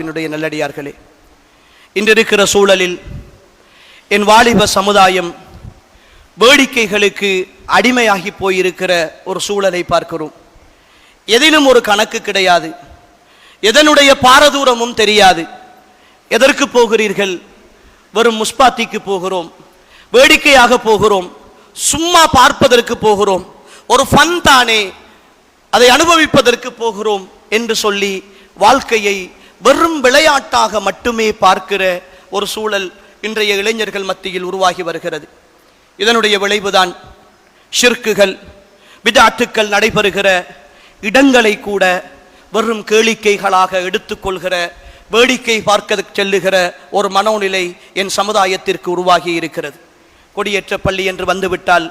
என்னுடைய நல்லடியார்களே இன்று இருக்கிற சூழலில் என் வாலிப சமுதாயம் வேடிக்கைகளுக்கு அடிமையாகி போயிருக்கிற ஒரு சூழலை பார்க்கிறோம். எதிலும் ஒரு கணக்கு கிடையாது. எதனுடைய பாரதூரமும் தெரியாது. எதற்கு போகிறீர்கள்? வெறும் முஸ்பாத்திக்கு போகிறோம். வேடிக்கையாக போகிறோம். சும்மா பார்ப்பதற்கு போகிறோம். ஒரு ஃபன் தானே. அதை அனுபவிப்பதற்கு போகிறோம் என்று சொல்லி வாழ்க்கையை வெறும் விளையாட்டாக மட்டுமே பார்க்கிற ஒரு சூழல் இன்றைய இளைஞர்கள் மத்தியில் உருவாகி வருகிறது. இதனுடைய விளைவுதான் ஷிர்க்குகள் விதாட்டுக்கள் நடைபெறுகிற இடங்களை கூட வெறும் கேளிக்கைகளாக எடுத்துக்கொள்கிற வேடிக்கை பார்க்க செல்லுகிற ஒரு மனோநிலை என் சமுதாயத்திற்கு உருவாகி இருக்கிறது. கொடியேற்ற பள்ளி என்று வந்துவிட்டால்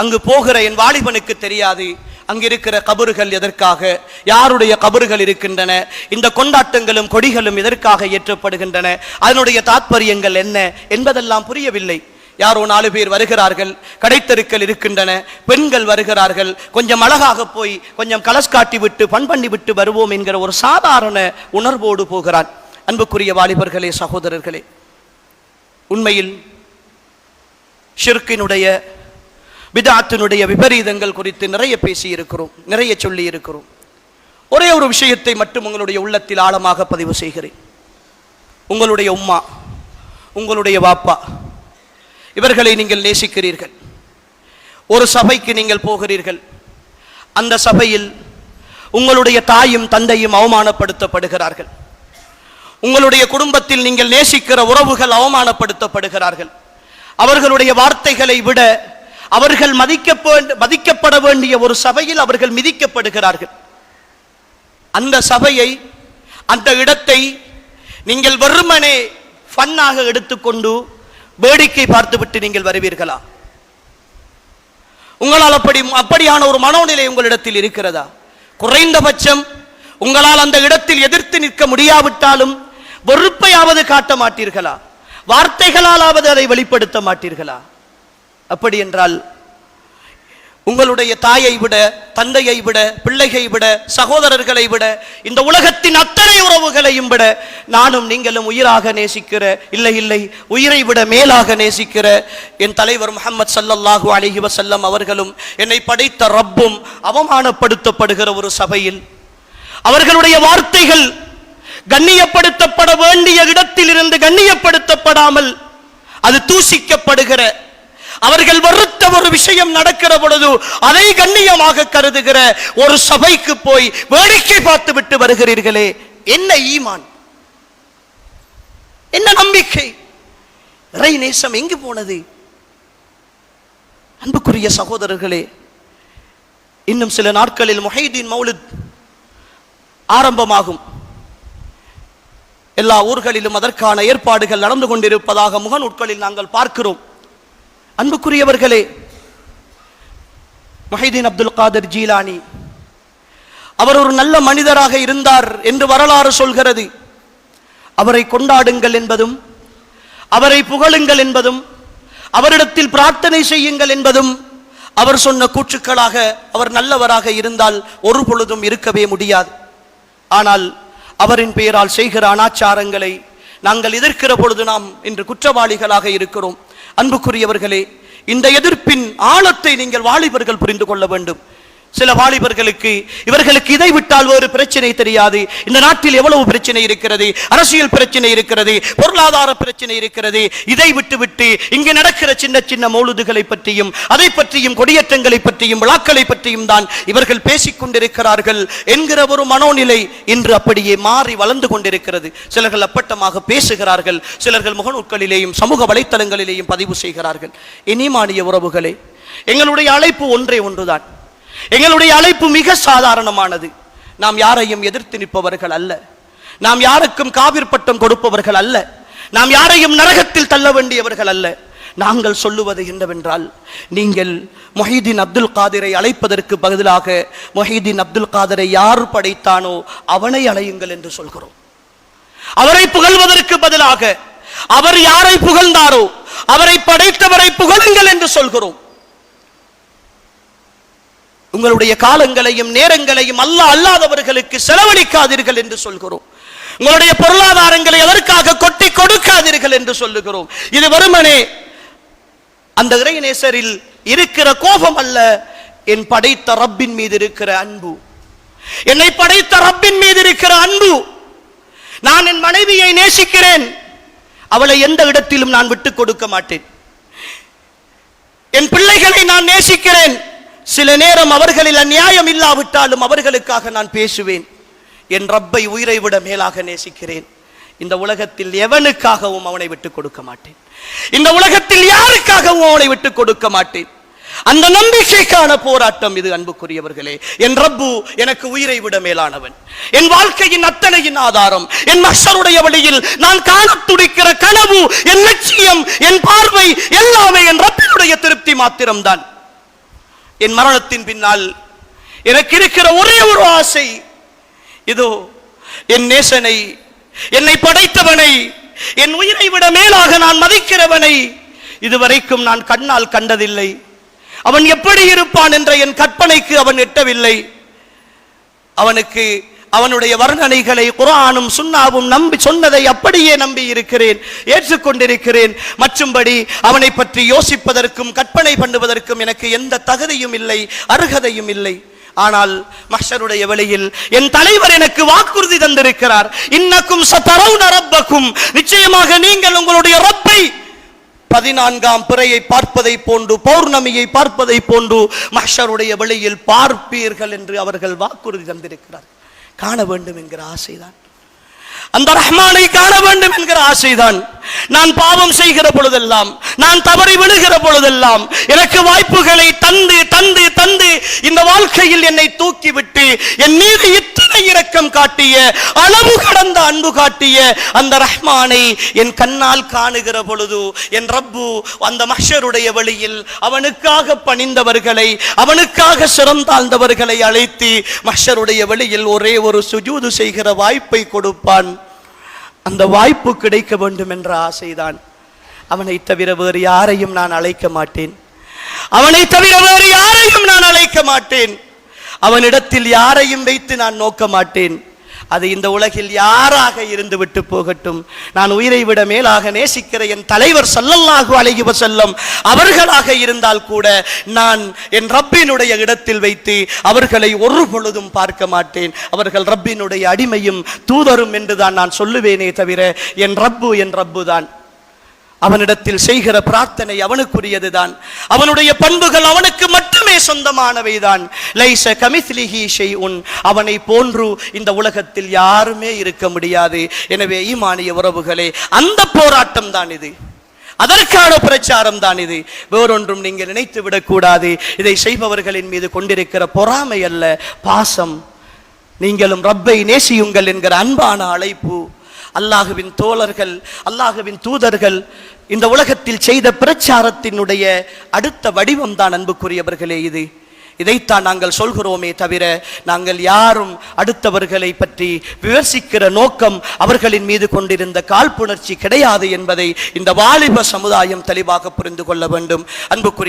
அங்கு போகிற என் வாலிபனுக்கு தெரியாது அங்கிருக்கிற கபறுகள் எதற்காக? யாருடைய கபறுகள் இருக்கின்றன? இந்த கொண்டாட்டங்களும் கொடிகளும் எதற்காக ஏற்றப்படுகின்றன? அதனுடைய தாத்பரியங்கள் என்ன என்பதெல்லாம் புரியவில்லை. யாரோ நாலு பேர் வருகிறார்கள் கடைத்தெருக்கள் இருக்கின்றன பெண்கள் வருகிறார்கள் கொஞ்சம் அழகாக போய் கொஞ்சம் கலஸ் காட்டி விட்டு பண் பண்ணி விட்டு வருவோம் என்கிற ஒரு சாதாரண உணர்வோடு போகிறான். அன்புக்குரிய வாலிபர்களே சகோதரர்களே உண்மையில் ஷிர்கினுடைய விதாத்தினுடைய விபரீதங்கள் குறித்து நிறைய பேசி இருக்கிறோம் நிறைய சொல்லி இருக்கிறோம் ஒரே ஒரு விஷயத்தை மட்டும் உங்களுடைய உள்ளத்தில் ஆழமாக பதிவு செய்கிறேன். உங்களுடைய உம்மா உங்களுடைய வாப்பா இவர்களை நீங்கள் நேசிக்கிறீர்கள். ஒரு சபைக்கு நீங்கள் போகிறீர்கள். அந்த சபையில் உங்களுடைய தாயும் தந்தையும் அவமானப்படுத்தப்படுகிறார்கள். உங்களுடைய குடும்பத்தில் நீங்கள் நேசிக்கிற உறவுகள் அவமானப்படுத்தப்படுகிறார்கள். அவர்களுடைய வார்த்தைகளை விட அவர்கள் மதிக்க மதிக்கப்பட வேண்டிய ஒரு சபையில் அவர்கள் மிதிக்கப்படுகிறார்கள். அந்த சபையை அந்த இடத்தை நீங்கள் வெறுமனே ஃபன்னாக எடுத்துக்கொண்டு வேடிக்கை பார்த்துவிட்டு நீங்கள் வருவீர்களா? உங்களால் அப்படி அப்படியான ஒரு மனோநிலை உங்களிடத்தில் இருக்கிறதா? குறைந்தபட்சம் உங்களால் அந்த இடத்தில் எதிர்த்து நிற்க முடியாவிட்டாலும் வெறுப்பையாவது காட்ட மாட்டீர்களா? வார்த்தைகளாலாவது அதை வெளிப்படுத்த மாட்டீர்களா? அப்படி என்றால் உங்களுடைய தாயை விட தந்தையை விட பிள்ளையை விட சகோதரர்களை விட இந்த உலகத்தின் அத்தனை உறவுகளையும் விட நானும் நீங்களும் உயிராக நேசிக்கிற இல்லை இல்லை உயிரை விட மேலாக நேசிக்கிற என் தலைவர் முகமது சல்லல்லாஹு அலிஹி வசல்லம் அவர்களும் என்னை படைத்த ரப்பும் அவமானப்படுத்தப்படுகிற ஒரு சபையில் அவர்களுடைய வார்த்தைகள் கண்ணியப்படுத்தப்பட வேண்டிய இடத்திலிருந்து கண்ணியப்படுத்தப்படாமல் அது தூசிக்கப்படுகிற அவர்கள் வருத்த ஒரு விஷயம் நடக்கிற பொழுது அதை கண்ணியமாக கருதுகிற ஒரு சபைக்கு போய் வேடிக்கை பார்த்து விட்டு வருகிறீர்களே என்ன ஈமான்? என்ன நம்பிக்கை? இறை நேசம் எங்கு போனது? அன்புக்குரிய சகோதரர்களே இன்னும் சில நாட்களில் முஹைதீன் மௌலித் ஆரம்பமாகும். எல்லா ஊர்களிலும் அதற்கான ஏற்பாடுகள் நடந்து கொண்டிருப்பதாக முகநூட்களில் நாங்கள் பார்க்கிறோம். அன்புக்குரியவர்களே மொஹிதீன் அப்துல் காதர் ஜீலானி அவர் ஒரு நல்ல மனிதராக இருந்தார் என்று வரலாறு சொல்கிறது. அவரை கொண்டாடுங்கள் என்பதும் அவரை புகழுங்கள் என்பதும் அவரிடத்தில் பிரார்த்தனை செய்யுங்கள் என்பதும் அவர் சொன்ன கூற்றுக்களாக அவர் நல்லவராக இருந்தால் ஒரு பொழுதும் இருக்கவே முடியாது. ஆனால் அவரின் பெயரால் செய்கிற அனாச்சாரங்களை நாங்கள் எதிர்க்கிற பொழுது நாம் இன்று குற்றவாளிகளாக இருக்கிறோம். அன்புக்குரியவர்களே இந்த எதிர்ப்பின் ஆழத்தை நீங்கள் வாலிபர்கள் புரிந்து கொள்ள வேண்டும். சில வாலிபர்களுக்கு இவர்களுக்கு இதை விட்டால் வேறு பிரச்சனை தெரியாது. இந்த நாட்டில் எவ்வளவு பிரச்சனை இருக்கிறது? அரசியல் பிரச்சனை இருக்கிறது? பொருளாதார பிரச்சனை இருக்கிறது? இதை விட்டுவிட்டு இங்கு நடக்கிற சின்ன சின்ன மௌலுதுகளை பற்றியும் அதை பற்றியும் கொடியேற்றங்களை பற்றியும் விழாக்களை பற்றியும் தான் இவர்கள் பேசிக் கொண்டிருக்கிறார்கள் என்கிற ஒரு மனோநிலை இன்று அப்படியே மாறி வளர்ந்து கொண்டிருக்கிறது. சிலர்கள் அப்பட்டமாக பேசுகிறார்கள். சிலர்கள் முகநூல்களிலேயும் சமூக வலைத்தளங்களிலேயும் பதிவு செய்கிறார்கள். இனிமானிய உறவுகளே எங்களுடைய அழைப்பு ஒன்றே ஒன்றுதான். எங்களுடைய அழைப்பு மிக சாதாரணமானது. நாம் யாரையும் எதிர்த்து நிற்பவர்கள் அல்ல. நாம் யாருக்கும் காவிர் பட்டம் கொடுப்பவர்கள் அல்ல. நாம் யாரையும் நரகத்தில் தள்ள வேண்டியவர்கள் அல்ல. நாங்கள் சொல்லுவது என்னவென்றால் நீங்கள் மொஹிதீன் அப்துல் காதிரை அழைப்பதற்கு பதிலாக மொஹிதீன் அப்துல் காதிரை யார் படைத்தானோ அவனை அழையுங்கள் என்று சொல்கிறோம். அவரை புகழ்வதற்கு பதிலாக அவர் யாரை புகழ்ந்தாரோ அவரை படைத்தவரை புகழுங்கள் என்று சொல்கிறோம். உங்களுடைய காலங்களையும் நேரங்களையும் அல்ல அல்லாதவர்களுக்கு செலவழிக்காதீர்கள் என்று சொல்கிறோம். உங்களுடைய பொருளாதாரங்களை எதற்காக கொட்டி கொடுக்காதீர்கள் என்று சொல்லுகிறோம். இது வருமனே அந்த இறைநேசரில் இருக்கிற கோபம் அல்ல. என் படைத்த ரப்பின் மீது இருக்கிற அன்பு. என்னை படைத்த ரப்பின் மீது இருக்கிற அன்பு. நான் என் மனைவியை நேசிக்கிறேன். அவளை எந்த இடத்திலும் நான் விட்டுக் கொடுக்க மாட்டேன். என் பிள்ளைகளை நான் நேசிக்கிறேன். சில நேரம் அவர்களில் அநியாயம் இல்லாவிட்டாலும் அவர்களுக்காக நான் பேசுவேன். என் ரப்பை உயிரை விட மேலாக நேசிக்கிறேன். இந்த உலகத்தில் எவனுக்காகவும் அவனை விட்டுக் கொடுக்க மாட்டேன். இந்த உலகத்தில் யாருக்காகவும் அவனை விட்டுக் கொடுக்க மாட்டேன். அந்த நம்பிக்கைக்கான போராட்டம் இது அன்புக்குரியவர்களே. என் ரப்பு எனக்கு உயிரை விட மேலானவன். என் வாழ்க்கையின் அத்தனையின் ஆதாரம். என் மஷருடைய வழியில் நான் காண துடிக்கிற கனவு என் லட்சியம் என் பார்வை எல்லாமே என் ரப்பினுடைய திருப்தி மாத்திரம்தான். என் மரணத்தின் பின்னால் எனக்கு இருக்கிற ஒரே ஒரு ஆசை. இதோ என் நேசனை என்னை படைத்தவனை என் உயிரை விட மேலாக நான் மதிக்கிறவனை இதுவரைக்கும் நான் கண்ணால் கண்டதில்லை. அவன் எப்படி இருப்பான் என்ற என் கற்பனைக்கு அவன் எட்டவில்லை. அவனுக்கு அவனுடைய வர்ணனைகளை குரானும் சுண்ணாவும் நம்பி சொன்னதை அப்படியே நம்பி இருக்கிறேன் ஏற்றுக்கொண்டிருக்கிறேன். மற்றும்படி அவனை பற்றி யோசிப்பதற்கும் கற்பனை பண்ணுவதற்கும் எனக்கு எந்த தகுதியும் இல்லை அருகதையும் இல்லை. ஆனால் மஷருடைய வழியில் என் தலைவர் எனக்கு வாக்குறுதி தந்திருக்கிறார். இன்னக்கும் சதரவுன ரப்பக்கும். நிச்சயமாக நீங்கள் உங்களுடைய ரப்பை பதினான்காம் பிறையை பார்ப்பதை போன்று பௌர்ணமியை பார்ப்பதை போன்று மஷருடைய வழியில் பார்ப்பீர்கள் என்று அவர்கள் வாக்குறுதி தந்திருக்கிறார் காண வேண்டும் என்கிற ஆசைதான். அந்த ரஹ்மானை காண வேண்டும் என்கிற ஆசைதான். நான் பாவம் செய்கிற பொழுதெல்லாம் நான் தவறி விழுகிற பொழுதெல்லாம் எனக்கு வாய்ப்புகளை தந்து தந்து தந்து இந்த வாழ்க்கையில் என்னை தூக்கிவிட்டு என் மீது இத்தனை இரக்கம் காட்டிய அளவு கடந்த அன்பு காட்டிய அந்த ரஹ்மானை என் கண்ணால் காணுகிற பொழுது என் ரப்பு அந்த மஷருடைய வழியில் அவனுக்காக பணிந்தவர்களை அவனுக்காக சிறந்தாழ்ந்தவர்களை அழைத்து மஷருடைய வழியில் ஒரே ஒரு சுஜூது செய்கிற வாய்ப்பை கொடுப்பான். அந்த வாய்ப்பு கிடைக்க வேண்டும் என்ற ஆசைதான். அவனை தவிர வேறு யாரையும் நான் அழைக்க மாட்டேன். அவனை தவிர வேறு யாரையும் நான் அழைக்க மாட்டேன். அவனிடத்தில் யாரையும் வைத்து நான் நோக்க மாட்டேன். அது இந்த உலகில் யாராக இருந்து விட்டு போகட்டும்? நான் உயிரை விட மேலாக நேசிக்கிற என் தலைவர் சல்லல்லாஹு அழகிவ செல்லம் அவர்களாக இருந்தால் கூட நான் என் ரப்பினுடைய இடத்தில் வைத்து அவர்களை ஒரு பொழுதும் பார்க்க மாட்டேன். அவர்கள் ரப்பினுடைய அடிமையும் தூதரும் என்றுதான் நான் சொல்லுவேனே தவிர என் ரப்பு என் ரப்பு தான் அவனிடத்தில் செய்கிற பிரார்த்தனை அவனுக்குரியதுதான். அவனுடைய பண்புகள் அவனுக்கு மட்டுமே சொந்தமானவைதான். லைச கமித்லிஹி உன் அவனை போன்று இந்த உலகத்தில் யாருமே இருக்க முடியாது. எனவே ஈமானிய உறவுகளே அந்த போராட்டம் தான் இது. அதற்கான பிரச்சாரம் தான் இது. வேறொன்றும் நீங்கள் நினைத்து விடக்கூடாது. இதை செய்பவர்களின் மீது கொண்டிருக்கிற பொறாமை அல்ல பாசம். நீங்களும் ரப்பை நேசியுங்கள் என்கிற அன்பான அழைப்பு. அல்லாஹுவின் தோழர்கள் அல்லாஹுவின் தூதர்கள் இந்த உலகத்தில் செய்த பிரச்சாரத்தினுடைய அடுத்த வடிவம் தான் அன்புக்குரியவர்களே இது. இதைத்தான் நாங்கள் சொல்கிறோமே தவிர நாங்கள் யாரும் அடுத்தவர்களை பற்றி விமர்சிக்கிற நோக்கம் அவர்களின் மீது கொண்டிருந்த காழ்ப்புணர்ச்சி கிடையாது என்பதை இந்த வாலிப சமுதாயம் தெளிவாக புரிந்து கொள்ள வேண்டும். அன்புக்குரிய